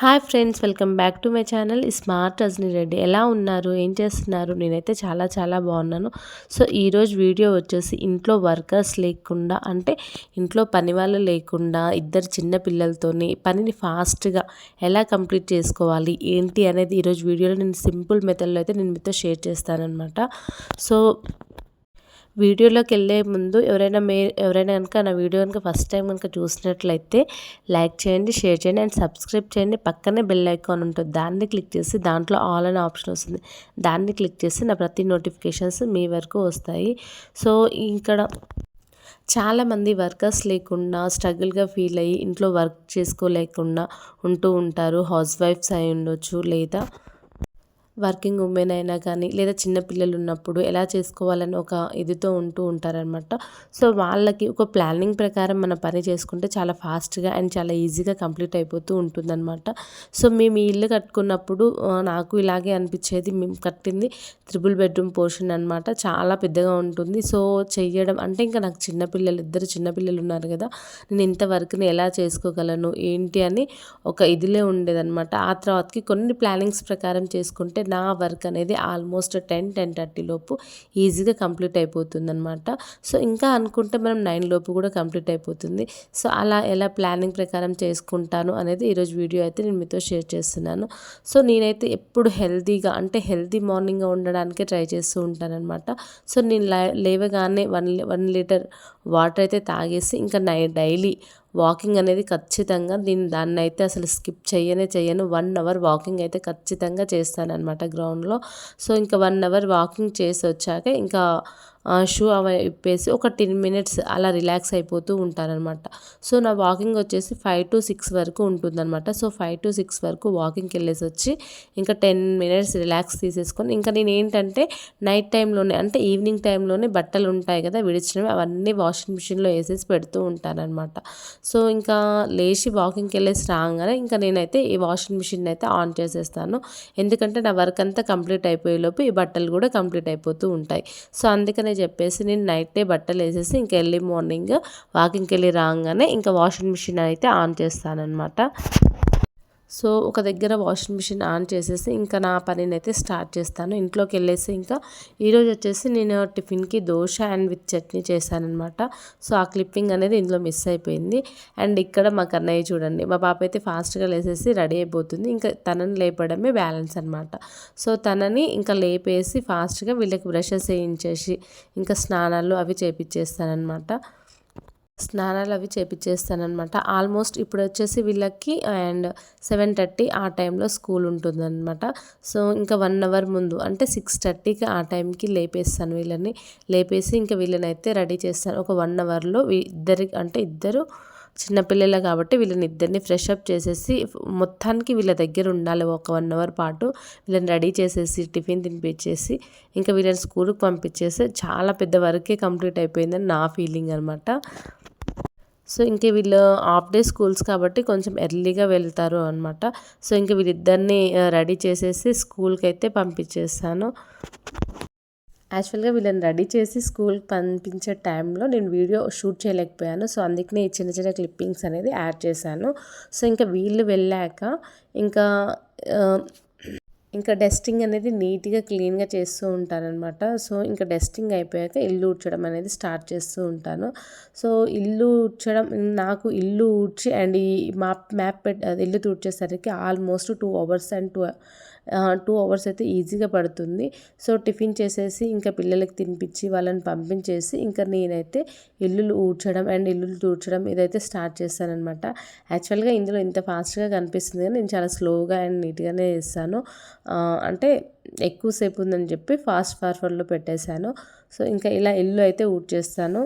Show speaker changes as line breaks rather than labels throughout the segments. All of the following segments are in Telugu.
Hi friends welcome back to my channel. Smart Rajani Reddy ఎలా ఉన్నారు? ఏం చేస్తున్నారు? నేనైతే చాలా చాలా బాగున్నాను. సో ఈరోజు వీడియో వచ్చేసి ఇంట్లో వర్కర్స్ లేకుండా అంటే ఇంట్లో పని వాళ్ళు లేకుండా ఇద్దరు చిన్న పిల్లలతోని పనిని ఫాస్ట్గా ఎలా కంప్లీట్ చేసుకోవాలి? ఏంటి అనేది ఈరోజు వీడియోలో నేను సింపుల్ మెథడ్లో అయితే నేను మీతో షేర్ చేస్తానమాట సో వీడియోలోకి వెళ్ళే ముందు ఎవరైనా మే ఎవరైనా కనుక నా వీడియో కనుక ఫస్ట్ టైం కనుక చూసినట్లయితే లైక్ చేయండి షేర్ చేయండి అండ్ సబ్స్క్రైబ్ చేయండి. పక్కనే బెల్ ఐకాన్ ఉంటుంది. దాన్ని క్లిక్ చేసి దాంట్లో ఆల్ అనే ఆప్షన్ వస్తుంది. దాన్ని క్లిక్ చేసి నా ప్రతి నోటిఫికేషన్స్ మీ వరకు వస్తాయి. సో ఇక్కడ చాలామంది వర్కర్స్ లేకుండా స్ట్రగుల్గా ఫీల్ అయ్యి ఇంట్లో వర్క్ చేసుకోలేకుండా ఉంటూ ఉంటారు. హౌస్ వైఫ్స్ అయి ఉండొచ్చు లేదా వర్కింగ్ ఉమెన్ అయినా కానీ లేదా చిన్నపిల్లలు ఉన్నప్పుడు ఎలా చేసుకోవాలని ఒక ఇదితో ఉంటూ ఉంటారనమాట సో వాళ్ళకి ఒక ప్లానింగ్ ప్రకారం మన పని చేసుకుంటే చాలా ఫాస్ట్గా అండ్ చాలా ఈజీగా కంప్లీట్ అయిపోతూ ఉంటుందన్నమాట. సో మేము ఈ ఇల్లు కట్టుకున్నప్పుడు నాకు ఇలాగే అనిపించేది. మేము కట్టింది త్రిబుల్ బెడ్రూమ్ పోర్షన్ అనమాట చాలా పెద్దగా ఉంటుంది. సో చెయ్యడం అంటే ఇంకా నాకు చిన్నపిల్లలు ఇద్దరు చిన్నపిల్లలు ఉన్నారు కదా నేను ఇంత వర్క్ని ఎలా చేసుకోగలను ఏంటి అని ఒక ఇదిలే ఉండేదన్నమాట. ఆ తర్వాతకి కొన్ని ప్లానింగ్స్ ప్రకారం చేసుకుంటే నా వర్క్ అనేది ఆల్మోస్ట్ టెన్ టెన్ థర్టీ లోపు ఈజీగా కంప్లీట్ అయిపోతుంది అనమాట సో ఇంకా అనుకుంటే మనం నైన్ లోపు కూడా కంప్లీట్ అయిపోతుంది. సో అలా ఎలా ప్లానింగ్ ప్రకారం చేసుకుంటాను అనేది ఈరోజు వీడియో అయితే నేను మీతో షేర్ చేస్తున్నాను. సో నేనైతే ఎప్పుడు హెల్తీగా అంటే హెల్తీ మార్నింగ్గా ఉండడానికే ట్రై చేస్తూ ఉంటానన్నమాట. సో నేను లేవగానే వన్ వన్ లీటర్ వాటర్ అయితే తాగేసి ఇంకా నై డైలీ వాకింగ్ అనేది ఖచ్చితంగా దీన్ని దాన్ని అయితే అసలు స్కిప్ చేయనే చేయను వన్ అవర్ వాకింగ్ అయితే ఖచ్చితంగా చేస్తానన్నమాట గ్రౌండ్లో. సో ఇంకా వన్ అవర్ వాకింగ్ చేసి వచ్చాక ఇంకా షూ అవి ఇప్పేసి ఒక టెన్ మినిట్స్ అలా రిలాక్స్ అయిపోతూ ఉంటారనమాట సో నా వాకింగ్ వచ్చేసి ఫైవ్ టు సిక్స్ వరకు ఉంటుందన్నమాట. సో ఫైవ్ టు సిక్స్ వరకు వాకింగ్కి వెళ్ళేసి వచ్చి ఇంకా టెన్ మినిట్స్ రిలాక్స్ తీసేసుకొని ఇంకా నేను ఏంటంటే నైట్ టైంలోనే అంటే ఈవినింగ్ టైంలోనే బట్టలు ఉంటాయి కదా విడిచినవి అవన్నీ వాషింగ్ మిషన్లో వేసేసి పెడుతూ ఉంటానన్నమాట. సో ఇంకా లేచి వాకింగ్కి వెళ్ళేసి రాగానే ఇంకా నేనైతే ఈ వాషింగ్ మిషన్ అయితే ఆన్ చేసేస్తాను. ఎందుకంటే నా వర్క్ అంతా కంప్లీట్ అయిపోయే లోపు ఈ బట్టలు కూడా కంప్లీట్ అయిపోతూ ఉంటాయి. సో అందుకనే చెప్పేసి నేను నైటే బట్టలు వేసేసి ఇంక ఎర్లీ మార్నింగ్ వాకింగ్కి వెళ్ళి రాగానే ఇంకా వాషింగ్ మిషన్ అయితే ఆన్ చేస్తానన్నమాట. సో ఒక దగ్గర వాషింగ్ మిషన్ ఆన్ చేసేసి ఇంకా నా పనిని అయితే స్టార్ట్ చేస్తాను. ఇంట్లోకి వెళ్ళేసి ఇంకా ఈరోజు వచ్చేసి నేను టిఫిన్కి దోశ అండ్ విత్ చట్నీ చేశానమాట సో ఆ క్లిప్పింగ్ అనేది ఇందులో మిస్ అయిపోయింది. అండ్ ఇక్కడ మా కన్నయ్య చూడండి మా పాప అయితే ఫాస్ట్గా లేసేసి రెడీ అయిపోతుంది. ఇంకా తనని లేపడమే బ్యాలెన్స్ అనమాట సో తనని ఇంకా లేపేసి ఫాస్ట్గా వీళ్ళకి బ్రషెస్ వేయించేసి ఇంకా స్నానాలు అవి చేపించేస్తానమాట స్నానాలు అవి చేపించేస్తానమాట ఆల్మోస్ట్ ఇప్పుడు వచ్చేసి వీళ్ళకి అండ్ సెవెన్ థర్టీ ఆ టైంలో స్కూల్ ఉంటుందన్నమాట. సో ఇంకా వన్ అవర్ ముందు అంటే సిక్స్ థర్టీకి ఆ టైంకి లేపేస్తాను వీళ్ళని. లేపేసి ఇంకా వీళ్ళని అయితే రెడీ చేస్తాను. ఒక వన్ అవర్లో ఇద్దరి అంటే ఇద్దరు చిన్నపిల్లలే కాబట్టి వీళ్ళని ఇద్దరిని ఫ్రెష్ అప్ చేసేసి మొత్తానికి వీళ్ళ దగ్గర ఉండాలి. ఒక వన్ అవర్ పాటు వీళ్ళని రెడీ చేసేసి టిఫిన్ తినిపించేసి ఇంకా వీళ్ళని స్కూల్కి పంపించేసి చాలా పెద్ద వరకే కంప్లీట్ అయిపోయిందని నా ఫీలింగ్ అనమాట సో ఇంక వీళ్ళు హాఫ్ డే స్కూల్స్ కాబట్టి కొంచెం ఎర్లీగా వెళ్తారు అనమాట సో ఇంక వీళ్ళిద్దరిని రెడీ చేసేసి స్కూల్కి అయితే పంపించేస్తాను. యాక్చువల్గా వీళ్ళని రెడీ చేసి స్కూల్కి పంపించే టైంలో నేను వీడియో షూట్ చేయలేకపోయాను. సో అందుకనే ఈ చిన్న చిన్న క్లిప్పింగ్స్ అనేది యాడ్ చేశాను. సో ఇంకా వీళ్ళు వెళ్ళాక ఇంకా ఇంకా డస్టింగ్ అనేది నీట్గా క్లీన్గా చేస్తూ ఉంటానన్నమాట. సో ఇంకా డస్టింగ్ అయిపోయాక ఇల్లు ఊడ్చడం అనేది స్టార్ట్ చేస్తూ ఉంటాను. సో ఇల్లు ఊడ్చడం నాకు ఇల్లు ఊడ్చి అండ్ ఈ మ్యాప్ మ్యాప్ పెట్ ఇల్లు తూడ్చేసరికి almost two hours and two two hours అయితే ఈజీగా పడుతుంది. సో టిఫిన్ చేసేసి ఇంకా పిల్లలకి తినిపించి వాళ్ళని పంపించేసి ఇంకా నేనైతే ఇల్లులు ఊడ్చడం అండ్ ఇల్లులు తూడ్చడం ఇదైతే స్టార్ట్ చేస్తానమాట యాక్చువల్గా ఇందులో ఇంత ఫాస్ట్గా కనిపిస్తుంది కానీ నేను చాలా స్లోగా అండ్ నీట్గానే చేస్తాను. అంటే ఎక్కువసేపు ఉందని చెప్పి ఫాస్ట్ ఫార్వర్డ్లో పెట్టేశాను. సో ఇంకా ఇలా ఇల్లు అయితే ఊడ్చేస్తాను.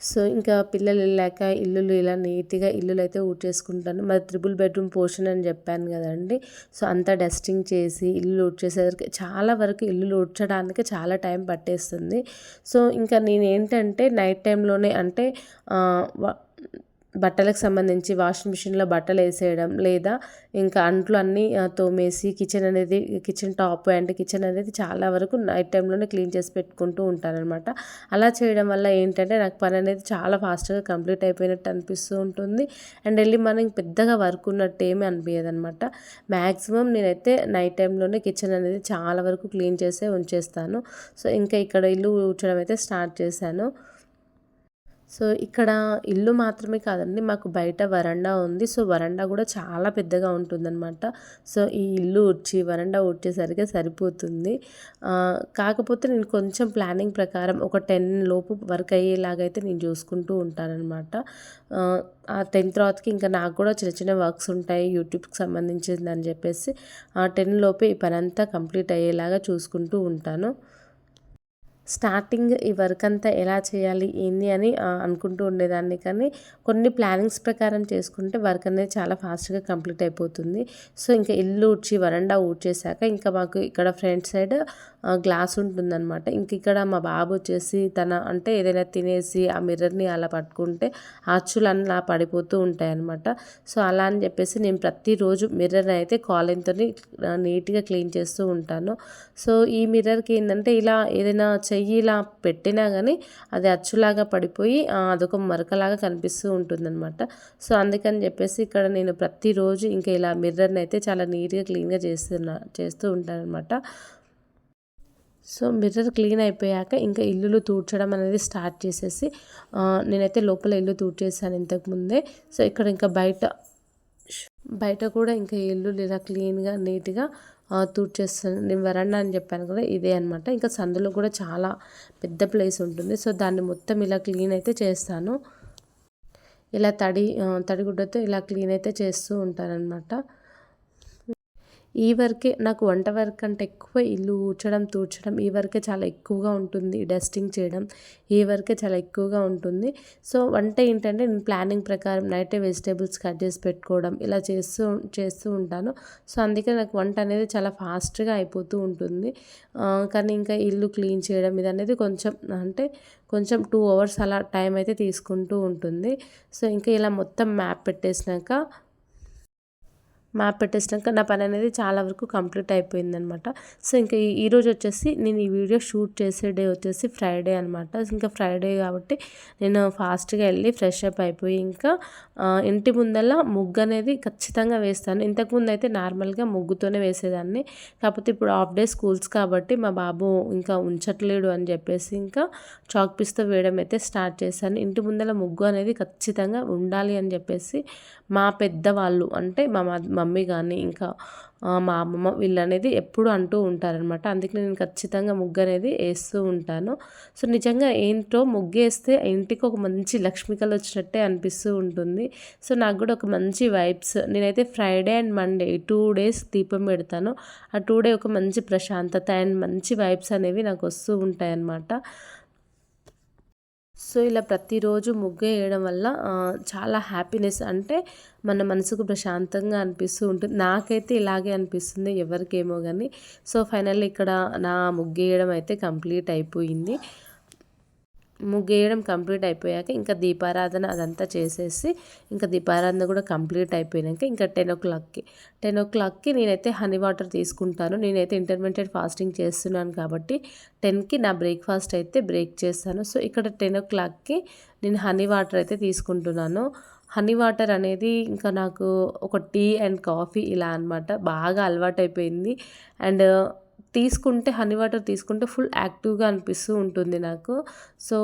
సో ఇంకా పిల్లలు వెళ్ళాక ఇల్లులు ఇలా నీట్గా ఇల్లులు అయితే ఊడ్చేసుకుంటాను. మరి త్రిబుల్ బెడ్రూమ్ పోర్షన్ అని చెప్పాను కదండి. సో అంతా డస్టింగ్ చేసి ఇల్లు ఊడ్చేసరికి చాలా వరకు ఇల్లు ఊడ్చడానికి చాలా టైం పట్టేస్తుంది. సో ఇంకా నేను ఏంటంటే నైట్ టైంలోనే అంటే బట్టలకు సంబంధించి వాషింగ్ మిషన్లో బట్టలు వేసేయడం లేదా ఇంకా అంట్లు అన్నీ తోమేసి కిచెన్ అనేది కిచెన్ టాప్ అండ్ కిచెన్ అనేది చాలా వరకు నైట్ టైంలోనే క్లీన్ చేసి పెట్టుకుంటూ ఉంటానన్నమాట అలా చేయడం వల్ల ఏంటంటే నాకు పని అనేది చాలా ఫాస్ట్గా కంప్లీట్ అయిపోయినట్టు అనిపిస్తూ ఉంటుంది. అండ్ వెళ్ళి మనకి పెద్దగా వర్క్ ఉన్నట్టు ఏమీ అనిపించదు అనమాట మ్యాక్సిమం నేనైతే నైట్ టైంలోనే కిచెన్ అనేది చాలా వరకు క్లీన్ చేసే ఉంచేస్తాను. సో ఇంకా ఇక్కడ ఇల్లు ఊడ్చడం అయితే స్టార్ట్ చేశాను. సో ఇక్కడ ఇల్లు మాత్రమే కాదండి మాకు బయట వరండా ఉంది. సో వరండా కూడా చాలా పెద్దగా ఉంటుందన్నమాట. సో ఈ ఇల్లు ఉడ్చి వరండా ఉడ్చేసరికి సరిపోతుంది. కాకపోతే నేను కొంచెం ప్లానింగ్ ప్రకారం ఒక టెన్ లోపు వర్క్ అయ్యేలాగైతే నేను చూసుకుంటూ ఉంటానన్నమాట. ఆ టెన్ తర్వాతకి ఇంకా నాకు కూడా చిన్న చిన్న వర్క్స్ ఉంటాయి యూట్యూబ్కి సంబంధించింది అని చెప్పేసి ఆ టెన్ లోపే ఈ పని అంతా కంప్లీట్ అయ్యేలాగా చూసుకుంటూ ఉంటాను. స్టార్టింగ్ ఈ వర్క్ అంతా ఎలా చేయాలి ఏంది అని అనుకుంటూ ఉండేదాన్ని. కానీ కొన్ని ప్లానింగ్స్ ప్రకారం చేసుకుంటే వర్క్ అనేది చాలా ఫాస్ట్గా కంప్లీట్ అయిపోతుంది. సో ఇంకా ఇల్లు ఊడ్చి వరండా ఊడ్చేసాక ఇంకా మాకు ఇక్కడ ఫ్రంట్ సైడ్ గ్లాస్ ఉంటుందన్నమాట. ఇంక ఇక్కడ మా బాబు వచ్చేసి తన అంటే ఏదైనా తినేసి ఆ మిర్రర్ని అలా పట్టుకుంటే అచ్చులు అలా పడిపోతూ ఉంటాయన్నమాట. సో అలా అని చెప్పేసి నేను ప్రతిరోజు మిర్రర్ అయితే కాలిన్తో నీట్గా క్లీన్ చేస్తూ ఉంటాను. సో ఈ మిర్రర్కి ఏంటంటే ఇలా ఏదైనా చెయ్యి ఇలా పెట్టినా కానీ అది అచ్చులాగా పడిపోయి అదొక మరకలాగా కనిపిస్తూ ఉంటుందన్నమాట. సో అందుకని చెప్పేసి ఇక్కడ నేను ప్రతిరోజు ఇంకా ఇలా మిర్రర్ని అయితే చాలా నీట్గా క్లీన్గా చేస్తున్నా చేస్తూ ఉంటాను అనమాట సో మిర్రర్ క్లీన్ అయిపోయాక ఇంకా ఇల్లులు తూడ్చడం అనేది స్టార్ట్ చేసేసి నేనైతే లోపల ఇల్లు తూడ్చేసాను ఇంతకుముందే సో ఇక్కడ ఇంకా బయట బయట కూడా ఇంకా ఇల్లు ఇలా క్లీన్గా నీట్గా తూడ్చేస్తాను నేను వరండా అని చెప్పాను కదా ఇదే అనమాట ఇంకా సందులో కూడా చాలా పెద్ద ప్లేస్ ఉంటుంది. సో దాన్ని మొత్తం ఇలా క్లీన్ అయితే చేస్తాను. ఇలా తడి తడిగుడ్డతో ఇలా క్లీన్ అయితే చేస్తూ ఉంటానన్నమాట ఈ వర్కే నాకు వంట వర్క్ అంటే ఎక్కువ ఇల్లు ఊడ్చడం తూడ్చడం ఈ వర్కే చాలా ఎక్కువగా ఉంటుంది. డస్టింగ్ చేయడం ఈ వర్కే చాలా ఎక్కువగా ఉంటుంది. సో వంట ఏంటంటే నేను ప్లానింగ్ ప్రకారం నైటే వెజిటేబుల్స్ కట్ చేసి పెట్టుకోవడం ఇలా చేస్తూ చేస్తూ ఉంటాను. సో అందుకే నాకు వంట అనేది చాలా ఫాస్ట్గా అయిపోతూ ఉంటుంది. కానీ ఇంకా ఇల్లు క్లీన్ చేయడం ఇది అనేది కొంచెం అంటే కొంచెం టూ అవర్స్ అలా టైం అయితే తీసుకుంటూ ఉంటుంది. సో ఇంకా ఇలా మొత్తం మ్యాప్ పెట్టేసినాక మ్యాప్ పెట్టేసినాక నా పని అనేది చాలా వరకు కంప్లీట్ అయిపోయిందనమాట. సో ఇంకా ఈరోజు వచ్చేసి నేను ఈ వీడియో షూట్ చేసే డే వచ్చేసి ఫ్రైడే అనమాట. ఇంకా ఫ్రైడే కాబట్టి నేను ఫాస్ట్గా వెళ్ళి ఫ్రెష్ అప్ అయిపోయి ఇంకా ఇంటి ముందల ముగ్గు అనేది ఖచ్చితంగా వేస్తాను. ఇంతకుముందు అయితే నార్మల్గా ముగ్గుతోనే వేసేదాన్ని. కాకపోతే ఇప్పుడు హాఫ్ డే స్కూల్స్ కాబట్టి మా బాబు ఇంకా ఉంచట్లేడు అని చెప్పేసి ఇంకా చాక్ పీస్తో వేయడం అయితే స్టార్ట్ చేశాను. ఇంటి ముందల ముగ్గు అనేది ఖచ్చితంగా ఉండాలి అని చెప్పేసి మా పెద్దవాళ్ళు అంటే మా మమ్మీ కానీ ఇంకా మా అమ్మమ్మ వీళ్ళనేది ఎప్పుడు అంటూ ఉంటారనమాట అందుకే నేను ఖచ్చితంగా ముగ్గు అనేది వేస్తూ ఉంటాను. సో నిజంగా ఏంటో ముగ్గు వేస్తే ఇంటికి ఒక మంచి లక్ష్మికలు వచ్చినట్టే అనిపిస్తూ ఉంటుంది. సో నాకు కూడా ఒక మంచి వైబ్స్. నేనైతే Friday and Monday two days దీపం పెడతాను. ఆ టూ డే ఒక మంచి ప్రశాంతత అండ్ మంచి వైబ్స్ అనేవి నాకు వస్తూ ఉంటాయి అన్నమాట సో ఇలా ప్రతిరోజు ముగ్గు వేయడం వల్ల చాలా హ్యాపీనెస్ అంటే మన మనసుకు ప్రశాంతంగా అనిపిస్తూ ఉంటుంది. నాకైతే ఇలాగే అనిపిస్తుంది ఎవరికేమో కానీ సో ఫైనల్లీ ఇక్కడ నా ముగ్గు వేయడం అయితే కంప్లీట్ అయిపోయింది. ముగ్గేయడం కంప్లీట్ అయిపోయాక ఇంకా దీపారాధన అదంతా చేసేసి ఇంకా దీపారాధన కూడా కంప్లీట్ అయిపోయాక ఇంకా టెన్ ఓ క్లాక్కి. టెన్ ఓ క్లాక్కి నేనైతే హనీ వాటర్ తీసుకుంటాను. నేనైతే ఇంటర్మీడియట్ ఫాస్టింగ్ చేస్తున్నాను కాబట్టి టెన్కి నా బ్రేక్ఫాస్ట్ అయితే బ్రేక్ చేస్తాను. సో ఇక్కడ టెన్ ఓ క్లాక్కి నేను హనీ వాటర్ అయితే తీసుకుంటున్నాను. హనీ వాటర్ అనేది ఇంకా నాకు ఒక టీ అండ్ కాఫీ ఇలా అనమాట బాగా అలవాటైపోయింది. అండ్ తీసుకుంటే హనీ వాటర్ తీసుకుంటే ఫుల్ యాక్టివ్గా అనిపిస్తూ ఉంటుంది నాకు. సో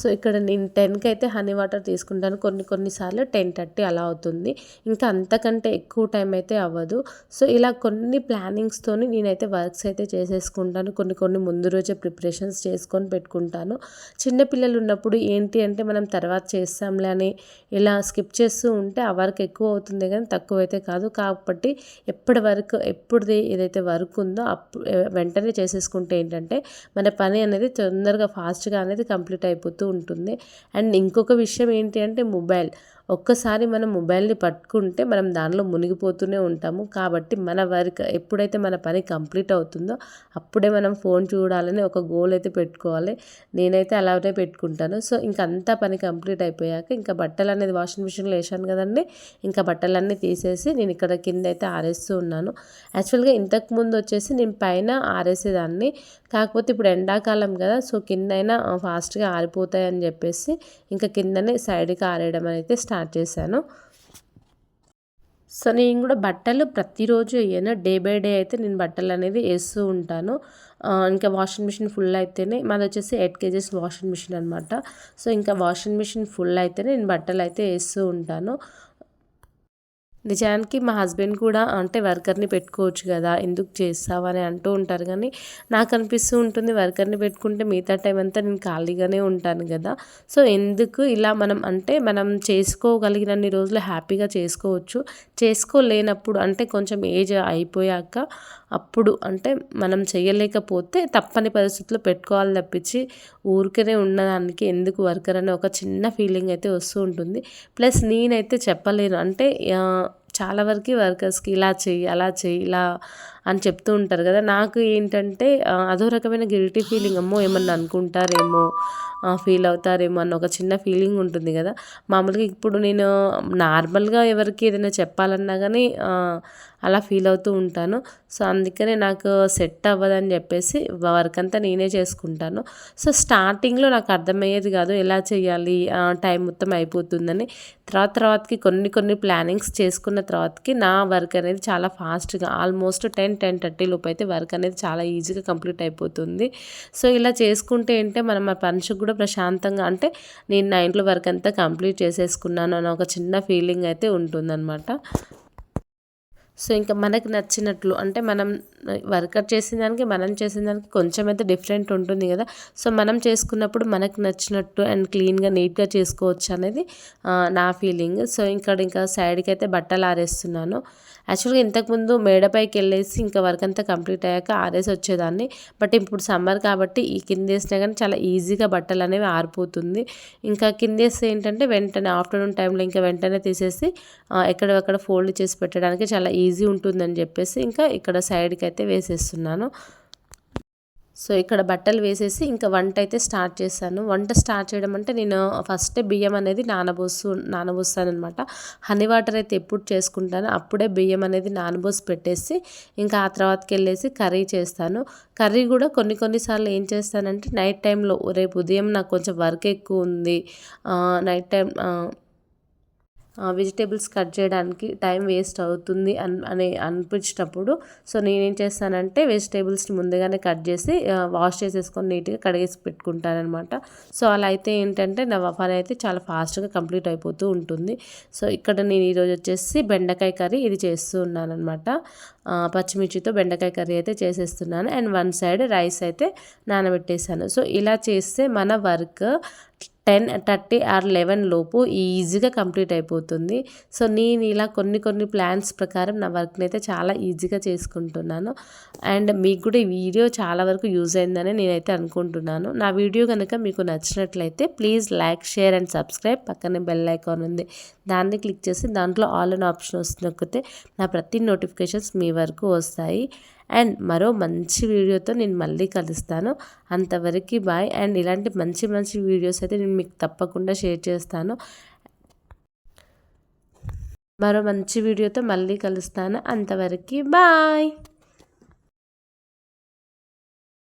సో ఇక్కడ నేను టెన్కి అయితే హనీ వాటర్ తీసుకుంటాను. కొన్ని కొన్నిసార్లు టెన్ థర్టీ అలా అవుతుంది. ఇంకా అంతకంటే ఎక్కువ టైం అయితే అవ్వదు. సో ఇలా కొన్ని ప్లానింగ్స్తో నేనైతే వర్క్స్ అయితే చేసేసుకుంటాను. కొన్ని కొన్ని ముందు రోజే ప్రిపరేషన్స్ చేసుకొని పెట్టుకుంటాను. చిన్నపిల్లలు ఉన్నప్పుడు ఏంటి అంటే మనం తర్వాత చేస్తాంలే అని ఇలా స్కిప్ చేస్తూ ఉంటే ఆ వర్క్ ఎక్కువ అవుతుంది కానీ తక్కువ అయితే కాదు. కాబట్టి ఎప్పటి వరకు ఎప్పుడుది ఏదైతే వర్క్ ఉందో అప్పుడు వెంటనే చేసేసుకుంటే ఏంటంటే మన పని అనేది తొందరగా ఫాస్ట్గా అనేది కంప్లీట్ అయిపోతుంది ఉంటుంది. అండ్ ఇంకొక విషయం ఏంటి అంటే మొబైల్. ఒక్కసారి మనం మొబైల్ని పట్టుకుంటే మనం దానిలో మునిగిపోతూనే ఉంటాము. కాబట్టి మన వర్క్ ఎప్పుడైతే మన పని కంప్లీట్ అవుతుందో అప్పుడే మనం ఫోన్ చూడాలని ఒక గోల్ అయితే పెట్టుకోవాలి. నేనైతే అలానే పెట్టుకుంటాను. సో ఇంకంతా పని కంప్లీట్ అయిపోయాక ఇంకా బట్టలు అనేది వాషింగ్ మిషన్లో వేసాను కదండి. ఇంకా బట్టలన్నీ తీసేసి నేను ఇక్కడ కింద అయితే ఆరేస్తూ ఉన్నాను. యాక్చువల్గా ఇంతకు ముందు వచ్చేసి నేను పైన ఆరేసేదాన్ని. కాకపోతే ఇప్పుడు ఎండాకాలం కదా సో కిందైనా ఫాస్ట్గా ఆరిపోతాయని చెప్పేసి ఇంకా కిందనే సైడ్కి ఆరేయడం అయితే స్టార్ట్ స్టార్ట్ చేశాను. సో నేను కూడా బట్టలు ప్రతిరోజు వేయను. డే బై డే అయితే నేను బట్టలు అనేది వేస్తూ ఉంటాను. ఇంకా వాషింగ్ మిషన్ ఫుల్ అయితేనే మాది వచ్చేసి ఎయిట్ కేజెస్ వాషింగ్ మిషన్ అనమాట సో ఇంకా వాషింగ్ మిషన్ ఫుల్ అయితేనే నేను బట్టలు అయితే వేస్తూ ఉంటాను. నిజానికి మా హస్బెండ్ కూడా అంటే వర్కర్ని పెట్టుకోవచ్చు కదా ఎందుకు చేస్తావు అని అంటూ ఉంటారు. కానీ నాకు అనిపిస్తూ ఉంటుంది వర్కర్ని పెట్టుకుంటే మిగతా టైం అంతా నేను ఖాళీగానే ఉంటాను కదా. సో ఎందుకు ఇలా మనం అంటే మనం చేసుకోగలిగినన్ని రోజులు హ్యాపీగా చేసుకోవచ్చు. చేసుకోలేనప్పుడు అంటే కొంచెం ఏజ్ అయిపోయాక అప్పుడు అంటే మనం చేయలేకపోతే తప్పని పరిస్థితుల్లో పెట్టుకోవాలి తప్పించి ఊరికనే ఉన్నదానికి ఎందుకు వర్కర్ అనే ఒక చిన్న ఫీలింగ్ అయితే వస్తూ ఉంటుంది. ప్లస్ నేనైతే చెప్పలేను. అంటే చాలా వరకు వర్కర్స్కి ఇలా చెయ్యి అలా చెయ్యి ఇలా అని చెప్తూ ఉంటారు కదా. నాకు ఏంటంటే అదో రకమైన గిల్టీ ఫీలింగ్ అమ్మో ఏమన్నా అనుకుంటారేమో ఫీల్ అవుతారేమో అన్న ఒక చిన్న ఫీలింగ్ ఉంటుంది కదా. మామూలుగా ఇప్పుడు నేను నార్మల్గా ఎవరికి ఏదైనా చెప్పాలన్నా కానీ అలా ఫీల్ అవుతూ ఉంటాను. సో అందుకనే నాకు సెట్ అవ్వదని చెప్పేసి వర్క్ అంతా నేనే చేసుకుంటాను. సో స్టార్టింగ్లో నాకు అర్థమయ్యేది కాదు ఎలా చేయాలి టైం మొత్తం అయిపోతుందని. తర్వాత తర్వాతకి కొన్ని కొన్ని ప్లానింగ్స్ చేసుకున్న తర్వాతకి నా వర్క్ అనేది చాలా ఫాస్ట్గా ఆల్మోస్ట్ టెన్ టెన్ థర్టీ లోపు అయితే వర్క్ అనేది చాలా ఈజీగా కంప్లీట్ అయిపోతుంది. సో ఇలా చేసుకుంటే ఏంటంటే మనం ఆ పనిషకు కూడా ప్రశాంతంగా అంటే నేను నా ఇంట్లో వర్క్ అంతా కంప్లీట్ చేసేసుకున్నాను అని ఒక చిన్న ఫీలింగ్ అయితే ఉంటుందన్నమాట. సో ఇంకా మనకు నచ్చినట్లు అంటే మనం వర్కర్ చేసిన దానికి మనం చేసిన దానికి కొంచెం అయితే డిఫరెంట్ ఉంటుంది కదా. సో మనం చేసుకున్నప్పుడు మనకు నచ్చినట్టు అండ్ క్లీన్గా నీట్గా చేసుకోవచ్చు అనేది నా ఫీలింగ్. సో ఇక్కడ ఇంకా సైడ్కి అయితే బట్టలు ఆరేస్తున్నాను. యాక్చువల్గా ఇంతకుముందు మేడపైకి వెళ్ళేసి ఇంకా వర్క్ అంతా కంప్లీట్ అయ్యాక ఆరేసి వచ్చేదాన్ని. బట్ ఇప్పుడు సమ్మర్ కాబట్టి ఈ కింద వేసినా కానీ చాలా ఈజీగా బట్టలు అనేవి ఆరిపోతుంది. ఇంకా కింద వేస్తే ఏంటంటే వెంటనే ఆఫ్టర్నూన్ టైంలో ఇంకా వెంటనే తీసేసి ఎక్కడెక్కడ ఫోల్డ్ చేసి పెట్టడానికి చాలా ఈజీ ఉంటుందని చెప్పేసి ఇంకా ఇక్కడ సైడ్కి అయితే వేసేస్తున్నాను. సో ఇక్కడ బట్టలు వేసేసి ఇంకా వంట అయితే స్టార్ట్ చేశాను. వంట స్టార్ట్ చేయడం అంటే నేను ఫస్ట్ బియ్యం అనేది నానబోసు నానబోస్తాను అనమాట హనీ వాటర్ అయితే ఎప్పుడు చేసుకుంటానో అప్పుడే బియ్యం అనేది నానబోసి పెట్టేసి ఇంకా ఆ తర్వాతకి వెళ్ళేసి కర్రీ చేస్తాను. కర్రీ కూడా కొన్ని కొన్నిసార్లు ఏం చేస్తానంటే నైట్ టైంలో రేపు ఉదయం నాకు కొంచెం వర్క్ ఎక్కువ ఉంది నైట్ టైం వెజిటేబుల్స్ కట్ చేయడానికి టైం వేస్ట్ అవుతుంది అని అని అనిపించినప్పుడు సో నేనేం చేస్తానంటే వెజిటేబుల్స్ని ముందుగానే కట్ చేసి వాష్ చేసేసుకొని నీట్గా కడిగేసి పెట్టుకుంటానమాట సో అలా అయితే ఏంటంటే నా పని అయితే చాలా ఫాస్ట్గా కంప్లీట్ అయిపోతూ ఉంటుంది. సో ఇక్కడ నేను ఈరోజు వచ్చేసి బెండకాయ కర్రీ ఇది చేస్తూ ఉన్నానమాట పచ్చిమిర్చితో బెండకాయ కర్రీ అయితే చేసేస్తున్నాను. అండ్ వన్ సైడ్ రైస్ అయితే నానబెట్టేసాను సో ఇలా చేస్తే మన work ten thirty or eleven లోపు ఈజీగా కంప్లీట్ అయిపోతుంది. సో నేను ఇలా కొన్ని కొన్ని ప్లాన్స్ ప్రకారం నా వర్క్ని అయితే చాలా ఈజీగా చేసుకుంటున్నాను. అండ్ మీకు కూడా ఈ వీడియో చాలా వరకు యూజ్ అయిందని నేనైతే అనుకుంటున్నాను. నా వీడియో కనుక మీకు నచ్చినట్లయితే please like share and subscribe. పక్కనే బెల్ ఐకాన్ ఉంది. దాన్ని క్లిక్ చేసి దాంట్లో ఆల్ అన్ ఆప్షన్ వస్తున్నకపోతే నా ప్రతి నోటిఫికేషన్స్ మీ వరకు వస్తాయి. అండ్ మరో మంచి వీడియోతో నేను మళ్ళీ కలుస్తాను. అంతవరకు బాయ్ అండ్ ఇలాంటి మంచి మంచి వీడియోస్ అయితే నేను మీకు తప్పకుండా షేర్ చేస్తాను. మరో మంచి వీడియోతో మళ్ళీ కలుస్తాను. అంతవరకు బాయ్.